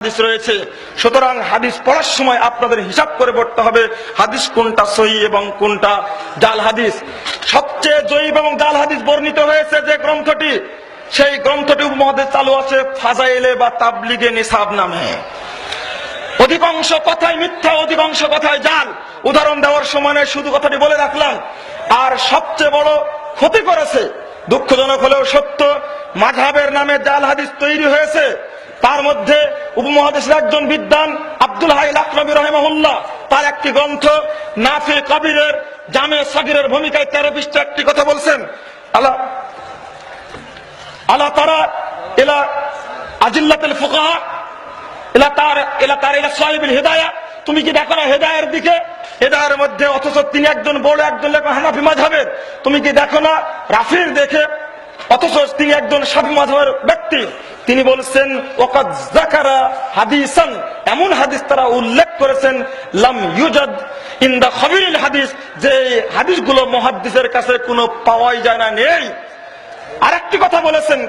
হাদিস রয়েছে, সুতরাং হাদিস পড়ার সময় আপনাদের হিসাব করে পড়তে হবে, হাদিস কোনটা সহি এবং কোনটা জাল হাদিস। সবচেয়ে জয়ীব এবং জাল হাদিস বর্ণিত হয়েছে যে গ্রন্থটি, সেই গ্রন্থটি উপমহাদেশ চালু আছে বা নামে। অধিকাংশ কথাই মিথ্যা, অধিকাংশ কথাই জাল। উদাহরণ দেওয়ার সময় শুধু কথাটি বলে রাখলাম। আর সবচেয়ে বড় ক্ষতি করেছে, দুঃখজনক হলেও সত্য মাঝাবের নামে জাল হাদিস তৈরি হয়েছে। তার মধ্যে উপমহাদেশের একজন বিদ্বান আব্দুল হাই রহমহুল্লাহ। তার একটি গ্রন্থ নাফি কবিরের জামে সাগিরের ভূমিকায় তেরো পৃষ্ঠা একটি কথা বলছেন। আল্লাহ আল্লাহ তারা এলা আজিল্লাতুল ফুকাহা এলা তার এলা তার এলা সাহেবের হেদায়া। তুমি কি দেখো না হেদায়ের দিকে? হেদায়ের মধ্যে অথচ তিনি একজন বড় একজন লেখক হানাফি মাঝহের তুমি কি দেখো না রাফির দেখে অথচ তিনি একজন সাফি মাধবের ব্যক্তি। তিনি বলছেন, ওকাদ জাকারা হাদিসান। এমন হাদিস তারা উল্লেখ করেছেন, লাম ইউজাদ ইন দা খবিরিল হাদিস। যে হাদিসগুলো মহাদ্দিসের কাছে কোনো পাওয়াই যায় না, নেই। আরেকটি কথা বলেছেন